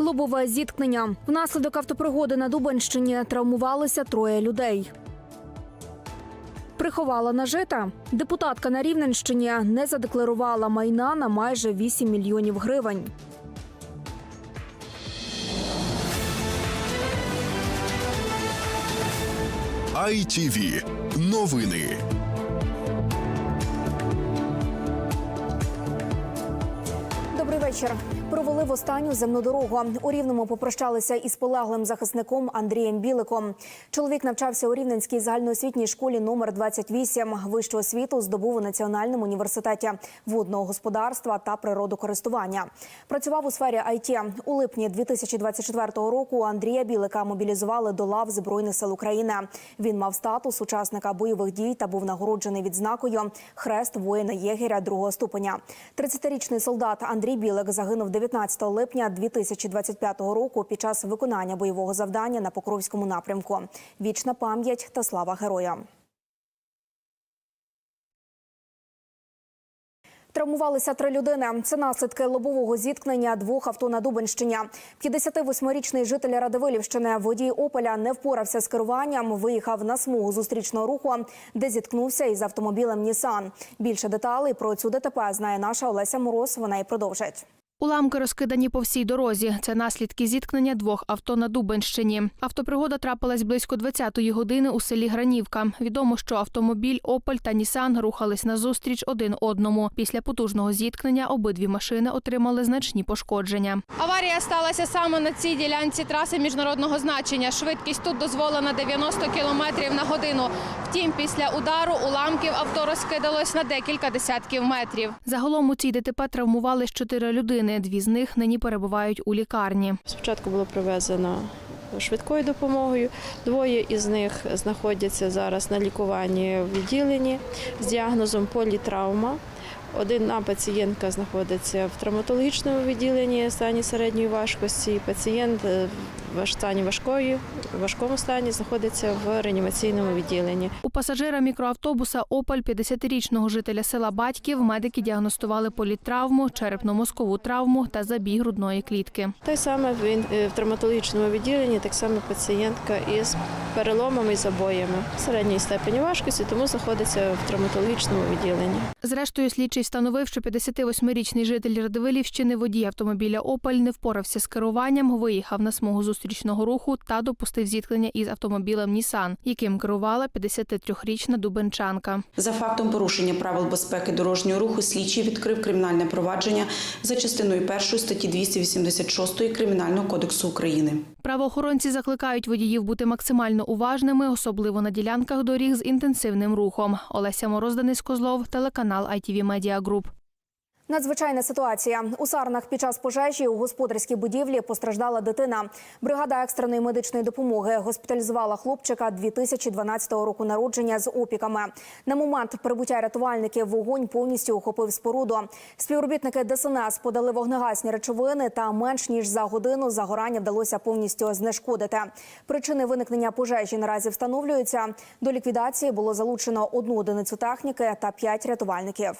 Лобове зіткнення. Внаслідок автопригоди на Дубенщині травмувалися троє людей. Приховала нажита. Депутатка на Рівненщині не задекларувала майна на майже 8 мільйонів гривень. ITV. Новини. Добрий вечір. Провели в останню земну дорогу. У Рівному попрощалися із полеглим захисником Андрієм Біликом. Чоловік навчався у Рівненській загальноосвітній школі номер 28. Вищу освіту здобув у Національному університеті водного господарства та природокористування. Працював у сфері IT. У липні 2024 року Андрія Білика мобілізували до лав Збройних сил України. Він мав статус учасника бойових дій та був нагороджений відзнакою Хрест воїна єгеря другого ступеня. 30-річний солдат Андрій Білик загинув 19 липня 2025 року під час виконання бойового завдання на Покровському напрямку. Вічна пам'ять та слава героям. Травмувалися три людини. Це наслідки лобового зіткнення двох авто на Дубенщині. 58-річний житель Радивилівщини водій Опеля не впорався з керуванням. Виїхав на смугу зустрічного руху, де зіткнувся із автомобілем Нісан. Більше деталей про цю ДТП знає наша Олеся Мороз. Вона і продовжить. Уламки розкидані по всій дорозі. Це наслідки зіткнення двох авто на Дубенщині. Автопригода трапилась близько 20-ї години у селі Гранівка. Відомо, що автомобіль Опель та Нісан рухались назустріч один одному. Після потужного зіткнення обидві машини отримали значні пошкодження. Аварія сталася саме на цій ділянці траси міжнародного значення. Швидкість тут дозволена 90 км на годину. Втім, після удару уламків авто розкидалось на декілька десятків метрів. Загалом у цій ДТП травмувались чотири людини. Дві з них нині перебувають у лікарні. Спочатку було привезено швидкою допомогою. Двоє із них знаходяться зараз на лікуванні в відділенні з діагнозом політравма. Одна пацієнтка знаходиться в травматологічному відділенні стані середньої важкості. Пацієнт е, в стані важкої, важкому стані знаходиться в реанімаційному відділенні. У пасажира мікроавтобуса Опель 50-річного жителя села Батьків медики діагностували політтравму, черепно-мозкову травму та забій грудної клітки. Той саме він е, в травматологічному відділенні, так само пацієнтка із переломами і забоями середньої степені важкості, тому знаходиться в травматологічному відділенні. Зрештою, слідчий встановив, що 58-річний житель Радивилівщини водій автомобіля Опель не впорався з керуванням, виїхав на смугу зустрічного руху та допустив зіткнення із автомобілем Нісан, яким керувала 53-річна дубенчанка. За фактом порушення правил безпеки дорожнього руху слідчий відкрив кримінальне провадження за частиною 1 статті 286 Кримінального кодексу України. Правоохоронці закликають водіїв бути максимально уважними, особливо на ділянках доріг з інтенсивним рухом. Олеся Мороз, Денис Козлов, телеканал ITV Media Group. Надзвичайна ситуація у Сарнах під час пожежі у господарській будівлі постраждала дитина. Бригада екстреної медичної допомоги госпіталізувала хлопчика 2012 року народження з опіками. На момент прибуття рятувальників вогонь повністю охопив споруду. Співробітники ДСНС подали вогнегасні речовини, та менш ніж за годину загорання вдалося повністю знешкодити. Причини виникнення пожежі наразі встановлюються. До ліквідації було залучено одну одиницю техніки та п'ять рятувальників.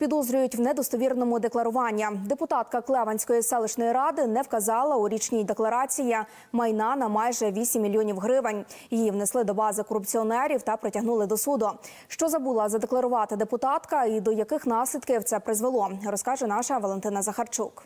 Підозрюють в недостовірному декларуванні. Депутатка Клеванської селищної ради не вказала у річній декларації майна на майже 8 мільйонів гривень. Її внесли до бази корупціонерів та притягнули до суду. Що забула задекларувати депутатка і до яких наслідків це призвело, розкаже наша Валентина Захарчук.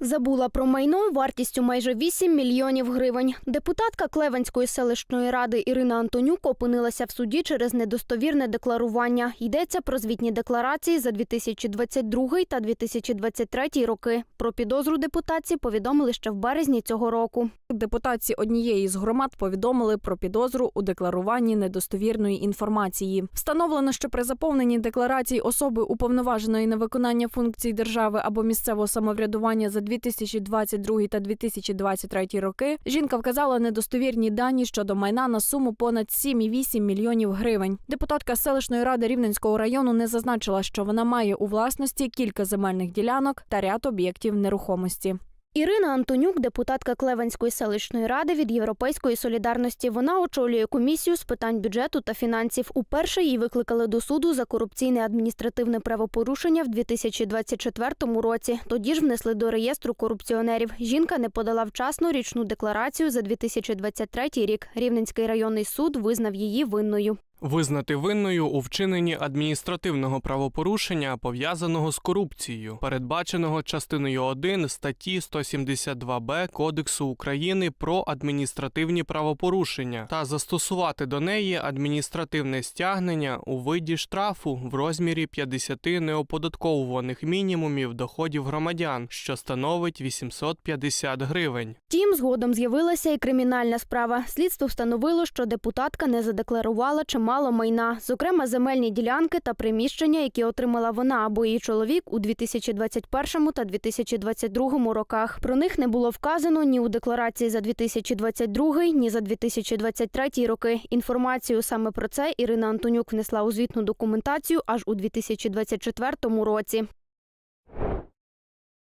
Забула про майно вартістю майже 8 мільйонів гривень. Депутатка Клевенської селищної ради Ірина Антонюк опинилася в суді через недостовірне декларування. Йдеться про звітні декларації за 2022 та 2023 роки. Про підозру депутатці повідомили ще в березні цього року. Депутатці однієї з громад повідомили про підозру у декларуванні недостовірної інформації. Встановлено, що при заповненні декларації особи уповноваженої на виконання функцій держави або місцевого самоврядування за 2022 та 2023 роки жінка вказала недостовірні дані щодо майна на суму понад 7,8 мільйонів гривень. Депутатка селищної ради Рівненського району не зазначила, що вона має у власності кілька земельних ділянок та ряд об'єктів нерухомості. Ірина Антонюк, депутатка Клевенської селищної ради від Європейської солідарності. Вона очолює комісію з питань бюджету та фінансів. Уперше її викликали до суду за корупційне адміністративне правопорушення в 2024 році. Тоді ж внесли до реєстру корупціонерів. Жінка не подала вчасно річну декларацію за 2023 рік. Рівненський районний суд визнав її винною. Визнати винною у вчиненні адміністративного правопорушення, пов'язаного з корупцією, передбаченого частиною 1 статті 172б Кодексу України про адміністративні правопорушення, та застосувати до неї адміністративне стягнення у виді штрафу в розмірі 50 неоподатковуваних мінімумів доходів громадян, що становить 850 гривень. Втім, згодом з'явилася і кримінальна справа. Слідство встановило, що депутатка не задекларувала чимало майна, зокрема земельні ділянки та приміщення, які отримала вона або її чоловік у 2021 та 2022 роках. Про них не було вказано ні у декларації за 2022, ні за 2023 роки. Інформацію саме про це Ірина Антонюк внесла у звітну документацію аж у 2024 році.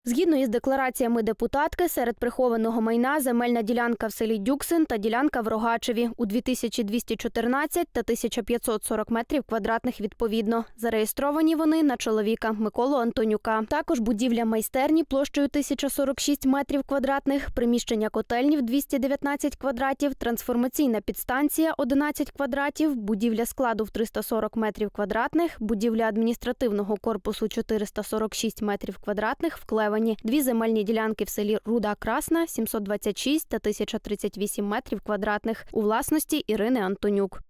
Згідно із деклараціями депутатки, серед прихованого майна земельна ділянка в селі Дюксин та ділянка в Рогачеві у 2214 та 1540 метрів квадратних відповідно. Зареєстровані вони на чоловіка Миколу Антонюка. Також будівля майстерні площею 1046 метрів квадратних, приміщення котельнів 219 квадратів, трансформаційна підстанція 11 квадратів, будівля складу в 340 метрів квадратних, будівля адміністративного корпусу 446 метрів квадратних в Клевені, дві земельні ділянки в селі Руда Красна 726 та 1038 метрів квадратних у власності Ірини Антонюк.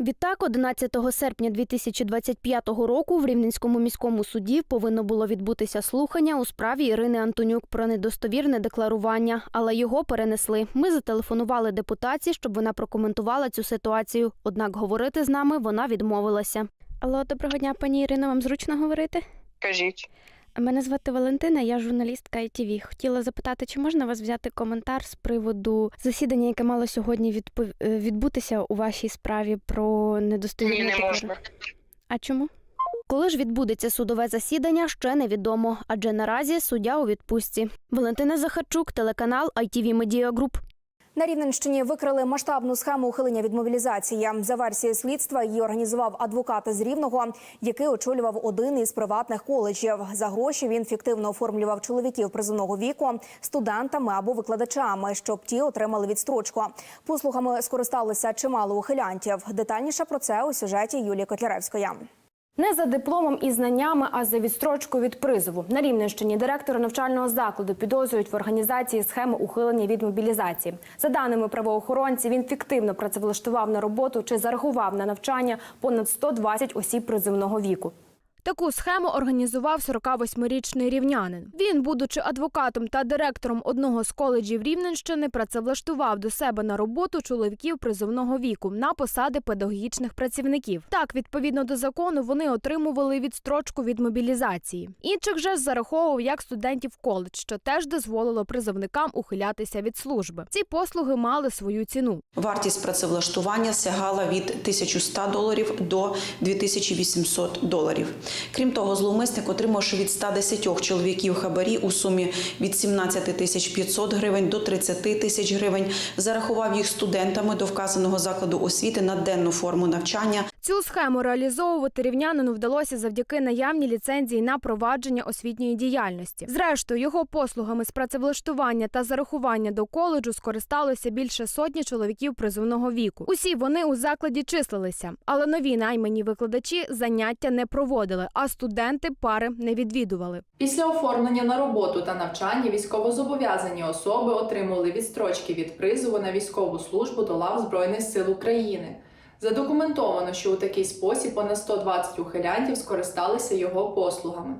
Відтак, 11 серпня 2025 року в Рівненському міському суді повинно було відбутися слухання у справі Ірини Антонюк про недостовірне декларування, але його перенесли. Ми зателефонували депутатці, щоб вона прокоментувала цю ситуацію. Однак говорити з нами вона відмовилася. Алло, доброго дня, пані Ірино. Вам зручно говорити? Кажіть. Мене звати Валентина, я журналістка ITV. Хотіла запитати, чи можна вас взяти коментар з приводу засідання, яке мало сьогодні відпов- е, відбутися у вашій справі про недостовірне Ні, не можна. А чому? Коли ж відбудеться судове засідання, ще невідомо, адже наразі суддя у відпустці. Валентина Захарчук, телеканал ITV Media Group. На Рівненщині викрили масштабну схему ухилення від мобілізації. За версією слідства її організував адвокат з Рівного, який очолював один із приватних коледжів. За гроші він фіктивно оформлював чоловіків призовного віку студентами або викладачами, щоб ті отримали відстрочку. Послугами скористалися чимало ухилянтів. Детальніше про це у сюжеті Юлії Котляревської. Не за дипломом і знаннями, а за відстрочку від призову. На Рівненщині директора навчального закладу підозрюють в організації схеми ухилення від мобілізації. За даними правоохоронців, він фіктивно працевлаштував на роботу чи зарахував на навчання понад 120 осіб призивного віку. Таку схему організував 48-річний рівнянин. Він, будучи адвокатом та директором одного з коледжів Рівненщини, працевлаштував до себе на роботу чоловіків призовного віку на посади педагогічних працівників. Так, відповідно до закону, вони отримували відстрочку від мобілізації. Інших же зараховував як студентів коледж, що теж дозволило призовникам ухилятися від служби. Ці послуги мали свою ціну. Вартість працевлаштування сягала від 1100 доларів до 2800 доларів. Крім того, зловмисник, отримавши від 110 чоловіків хабарі у сумі від 17 тисяч 500 гривень до 30 тисяч гривень, зарахував їх студентами до вказаного закладу освіти на денну форму навчання. Цю схему реалізовувати рівнянину вдалося завдяки наявній ліцензії на провадження освітньої діяльності. Зрештою, його послугами з працевлаштування та зарахування до коледжу скористалося більше сотні чоловіків призовного віку. Усі вони у закладі числилися, але нові наймані викладачі заняття не проводили, а студенти пари не відвідували. Після оформлення на роботу та навчання військовозобов'язані особи отримали відстрочки від призову на військову службу до лав Збройних сил України. Задокументовано, що у такий спосіб понад 120 ухилянтів скористалися його послугами.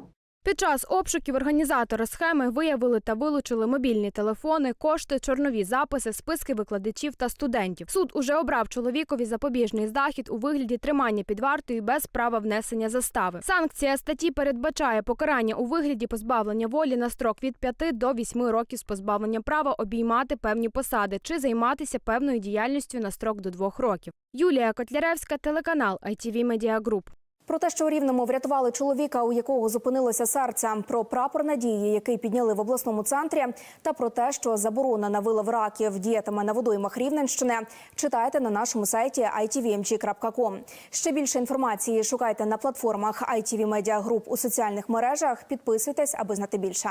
Під час обшуків організатори схеми виявили та вилучили мобільні телефони, кошти, чорнові записи, списки викладачів та студентів. Суд уже обрав чоловікові запобіжний захід у вигляді тримання під вартою без права внесення застави. Санкція статті передбачає покарання у вигляді позбавлення волі на строк від 5 до 8 років з позбавленням права обіймати певні посади чи займатися певною діяльністю на строк до 2 років. Юлія Котляревська, телеканал ITV Media Group. Про те, що у Рівному врятували чоловіка, у якого зупинилося серце, про прапор надії, який підняли в обласному центрі, та про те, що заборона на вилов раків діятиме на водоймах Рівненщини, читайте на нашому сайті itvmg.com. Ще більше інформації шукайте на платформах ITV Media Group у соціальних мережах. Підписуйтесь, аби знати більше.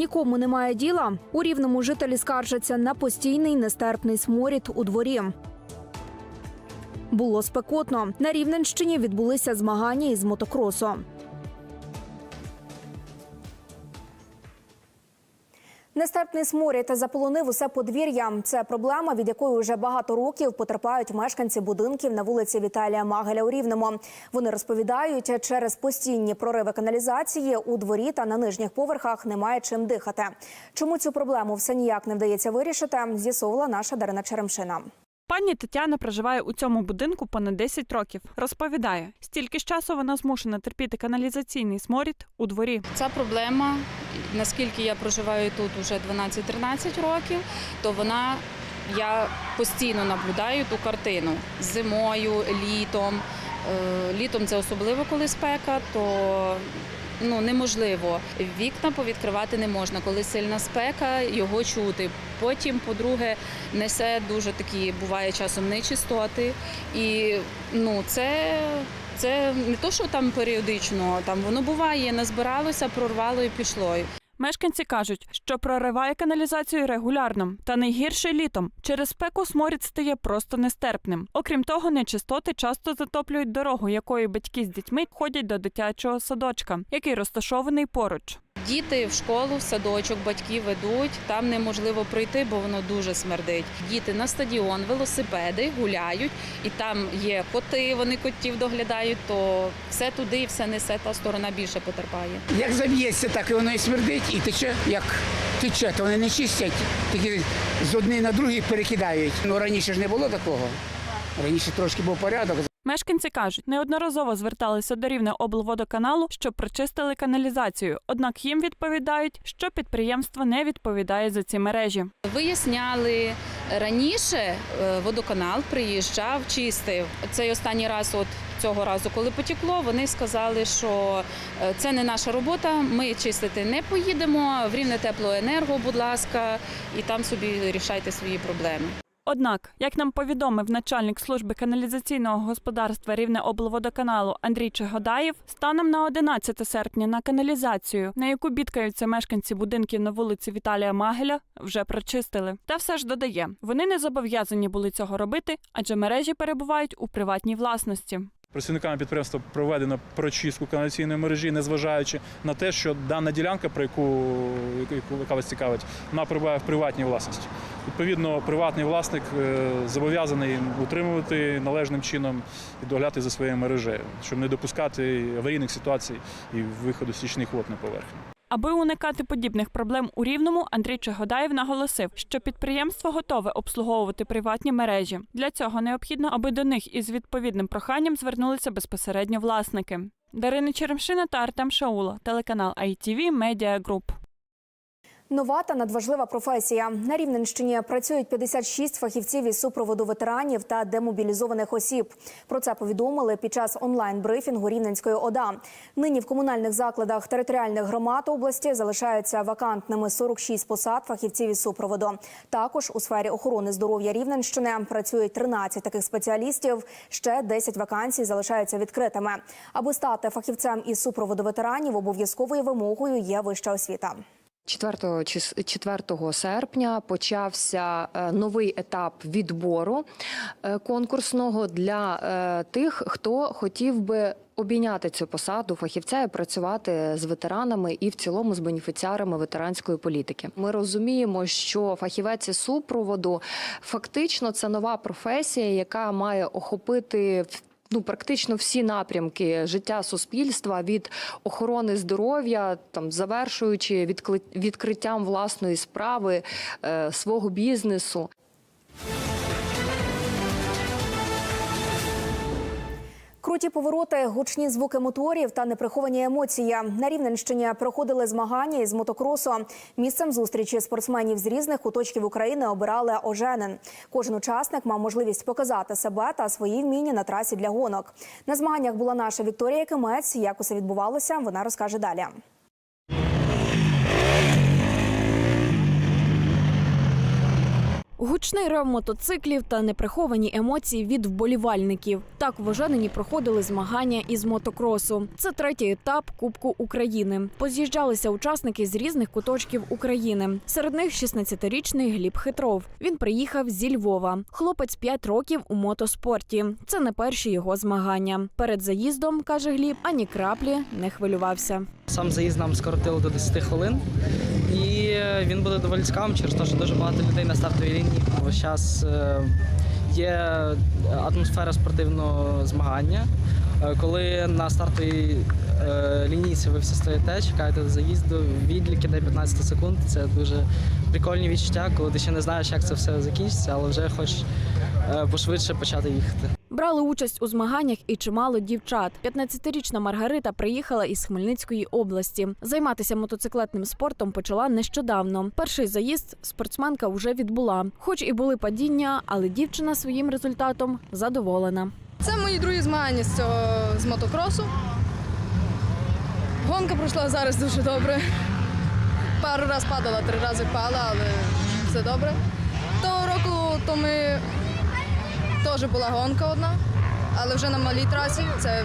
Нікому немає діла. У рівному жителі скаржаться на постійний нестерпний сморід у дворі. Було спекотно. На Рівненщині відбулися змагання із мотокросу. Нестерпний сморід заполонив усе подвір'я. Це проблема, від якої вже багато років потерпають мешканці будинків на вулиці Віталія Магеля у Рівному. Вони розповідають, через постійні прориви каналізації у дворі та на нижніх поверхах немає чим дихати. Чому цю проблему все ніяк не вдається вирішити, з'ясовувала наша Дарина Черемшина. Пані Тетяна проживає у цьому будинку понад 10 років. Розповідає, стільки ж часу вона змушена терпіти каналізаційний сморід у дворі. Ця проблема, наскільки я проживаю тут уже 12-13 років, то вона я постійно наблюдаю ту картину зимою, літом. Е, Літом це особливо, коли спека, то ну неможливо. Вікна повідкривати не можна, коли сильна спека, його чути. Потім, по-друге, несе дуже такі, буває часом нечистоти. І ну, це, це не то, що там періодично, там воно буває, назбиралося, прорвало і пішло. Мешканці кажуть, що прориває каналізацію регулярно, та найгірше літом. Через спеку сморід стає просто нестерпним. Окрім того, нечистоти часто затоплюють дорогу, якою батьки з дітьми ходять до дитячого садочка, який розташований поруч. Діти в школу, в садочок, батьки ведуть. Там неможливо пройти, бо воно дуже смердить. Діти на стадіон, велосипеди гуляють, і там є коти, вони котів доглядають. То все туди, і все несе та сторона більше потерпає. Як заб'ється, так і воно і смердить, і тече, як тече, то вони не чистять, тільки з однієї на другий перекидають. Ну раніше ж не було такого. Раніше трошки був порядок. Мешканці кажуть, неодноразово зверталися до рівне облводоканалу, щоб прочистили каналізацію. Однак їм відповідають, що підприємство не відповідає за ці мережі. Виясняли раніше, е, водоканал приїжджав, чистив. Цей останній раз, от цього разу, коли потекло, вони сказали, що е, це не наша робота. Ми чистити не поїдемо. В рівне теплоенерго, будь ласка, і там собі рішайте свої проблеми. Однак, як нам повідомив начальник служби каналізаційного господарства рівне облводоканалу Андрій Чегодаєв, станом на 11 серпня на каналізацію, на яку бідкаються мешканці будинків на вулиці Віталія Магеля, вже прочистили. Та все ж додає, вони не зобов'язані були цього робити, адже мережі перебувають у приватній власності. Працівниками підприємства проведено прочистку каналізаційної мережі, незважаючи на те, що дана ділянка, про яку, яка вас цікавить, вона перебуває в приватній власності. Відповідно, приватний власник е, зобов'язаний утримувати належним чином і доглядати за своєю мережею, щоб не допускати аварійних ситуацій і виходу стічних вод на поверхню. Аби уникати подібних проблем у Рівному, Андрій Чегодаєв наголосив, що підприємство готове обслуговувати приватні мережі. Для цього необхідно, аби до них із відповідним проханням звернулися безпосередньо власники. Дарина Черемшина та Артем Шаула, телеканал ITV Media Group. Нова та надважлива професія. На Рівненщині працюють 56 фахівців із супроводу ветеранів та демобілізованих осіб. Про це повідомили під час онлайн-брифінгу Рівненської ОДА. Нині в комунальних закладах територіальних громад області залишаються вакантними 46 посад фахівців із супроводу. Також у сфері охорони здоров'я Рівненщини працюють 13 таких спеціалістів. Ще 10 вакансій залишаються відкритими. Аби стати фахівцем із супроводу ветеранів, обов'язковою вимогою є вища освіта. 4, чис- 4 серпня почався е, новий етап відбору е, конкурсного для е, тих, хто хотів би обійняти цю посаду фахівця і працювати з ветеранами і в цілому з бенефіціарами ветеранської політики. Ми розуміємо, що фахівець супроводу фактично це нова професія, яка має охопити ну практично всі напрямки життя суспільства від охорони здоров'я, там завершуючи відкриттям власної справи, е, свого бізнесу. Круті повороти, гучні звуки моторів та неприховані емоції. На Рівненщині проходили змагання із мотокросу. Місцем зустрічі спортсменів з різних куточків України обирали Оженин. Кожен учасник мав можливість показати себе та свої вміння на трасі для гонок. На змаганнях була наша Вікторія Кимець. Як усе відбувалося, вона розкаже далі. Гучний рев мотоциклів та неприховані емоції від вболівальників. Так в Оженині проходили змагання із мотокросу. Це третій етап Кубку України. Поз'їжджалися учасники з різних куточків України. Серед них 16-річний Гліб Хитров. Він приїхав зі Львова. Хлопець 5 років у мотоспорті. Це не перші його змагання. Перед заїздом каже Гліб, ані краплі не хвилювався. Сам заїзд нам скоротили до 10 хвилин, і він буде доволі цікавим через те, що дуже багато людей на стартовій лінії. Час е, є атмосфера спортивного змагання. Е, Коли на стартовій е, лінійці ви всі стоїте, чекаєте заїзду, відліки на 15 секунд. Це дуже прикольні відчуття, коли ти ще не знаєш, як це все закінчиться, але вже хочеш пошвидше почати їхати. Брали участь у змаганнях і чимало дівчат. 15-річна Маргарита приїхала із Хмельницької області. Займатися мотоциклетним спортом почала нещодавно. Перший заїзд спортсменка вже відбула. Хоч і були падіння, але дівчина своїм результатом задоволена. Це мої другі змагання з цього з мотокросу. Гонка пройшла зараз дуже добре. Пару раз падала, три рази впала, але все добре. Того року то ми теж була гонка одна, але вже на малій трасі. Це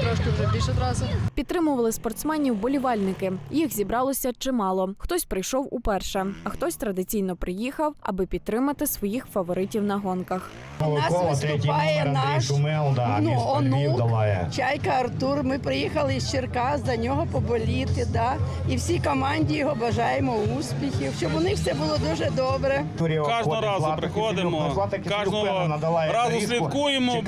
трошки вже більша траса. Підтримували спортсменів болівальники. Їх зібралося чимало. Хтось прийшов уперше, а хтось традиційно приїхав, аби підтримати своїх фаворитів на гонках. У Нас виступає наш ну, онук, Чайка Артур. Ми приїхали з Черкас до нього поболіти. Да? І всій команді його бажаємо успіхів, щоб у них все було дуже добре. Кожного разу приходимо, кожного разу слідкуємо,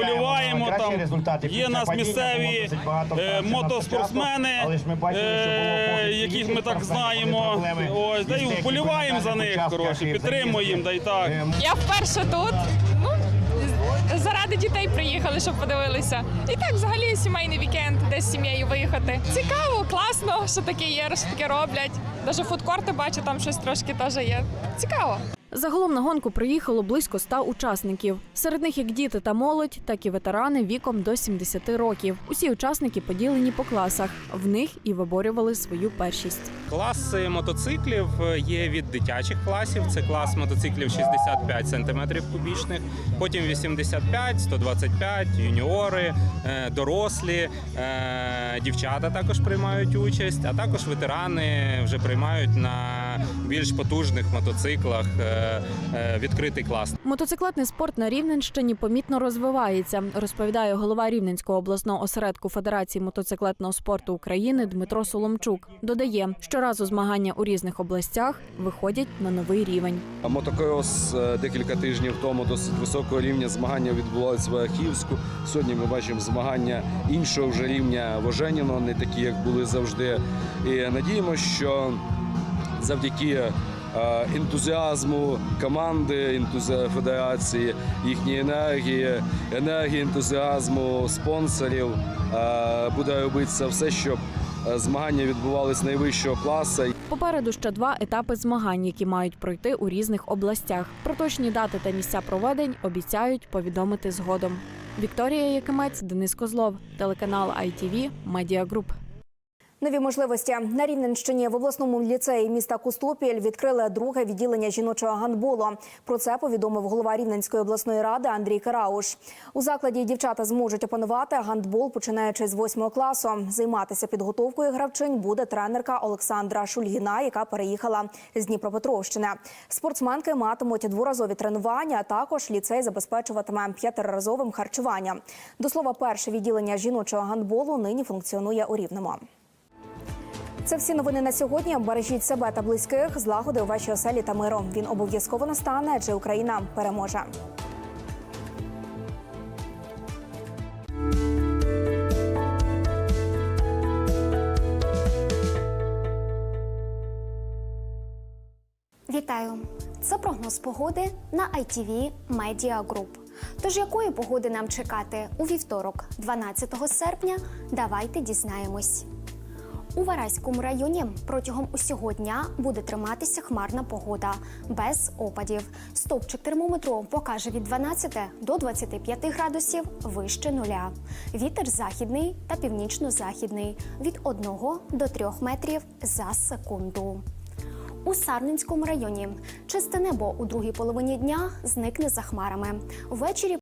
вболіваємо. Там є у нас місцеві е, мотоспортсмени, е, яких ми так знаємо. Ось, да й вболіваємо за них, коротше, підтримуємо, да й так. Я вперше тут. Ну, заради дітей приїхали, щоб подивилися. І так, взагалі, сімейний вікенд, десь з сім'єю виїхати. Цікаво, класно, що таке є, що таке роблять. Навіть фудкорти бачу, там щось трошки теж є. Цікаво. Загалом на гонку приїхало близько ста учасників. Серед них як діти та молодь, так і ветерани віком до 70 років. Усі учасники поділені по класах. В них і виборювали свою першість. Класи мотоциклів є від дитячих класів. Це клас мотоциклів 65 см кубічних, потім 85, 125, юніори, е, дорослі, е, дівчата також приймають участь, а також ветерани вже приймають на більш потужних мотоциклах е, е, відкритий клас. Мотоциклетний спорт на Рівненщині помітно розвивається, розповідає голова Рівненського обласного осередку Федерації мотоциклетного спорту України Дмитро Соломчук. Додає, щоразу змагання у різних областях виходять на новий рівень. Мотокрос е, декілька тижнів тому досить високого рівня змагання відбувалися в Ахівську. Сьогодні ми бачимо змагання іншого вже рівня в Оженіно, не такі, як були завжди. І надіємося, що завдяки е, ентузіазму команди, федерації, їхньої енергії, енергії, ентузіазму спонсорів е, буде робитися все, щоб е, змагання відбувалися найвищого класу. Попереду ще два етапи змагань, які мають пройти у різних областях. Про точні дати та місця проведень обіцяють повідомити згодом. Вікторія Якимець, Денис Козлов, телеканал ITV, Group. Нові можливості на Рівненщині в обласному ліцеї міста Кустопіль відкрили друге відділення жіночого гандболу. Про це повідомив голова Рівненської обласної ради Андрій Карауш. У закладі дівчата зможуть опанувати гандбол, починаючи з восьмого класу. Займатися підготовкою гравчинь буде тренерка Олександра Шульгіна, яка переїхала з Дніпропетровщини. Спортсменки матимуть дворазові тренування. а Також ліцей забезпечуватиме п'ятиразовим харчуванням. До слова, перше відділення жіночого гандболу нині функціонує у Рівному. Це всі новини на сьогодні. Бережіть себе та близьких, злагоди у вашій оселі та миром. Він обов'язково настане, адже Україна переможе. Вітаю! Це прогноз погоди на ITV Media Group. Тож якої погоди нам чекати у вівторок, 12 серпня, давайте дізнаємось. У Вараському районі протягом усього дня буде триматися хмарна погода без опадів. Стовпчик термометру покаже від 12 до 25 градусів вище нуля. Вітер західний та північно-західний від 1 до 3 метрів за секунду. У Сарненському районі чисте небо у другій половині дня зникне за хмарами. Ввечері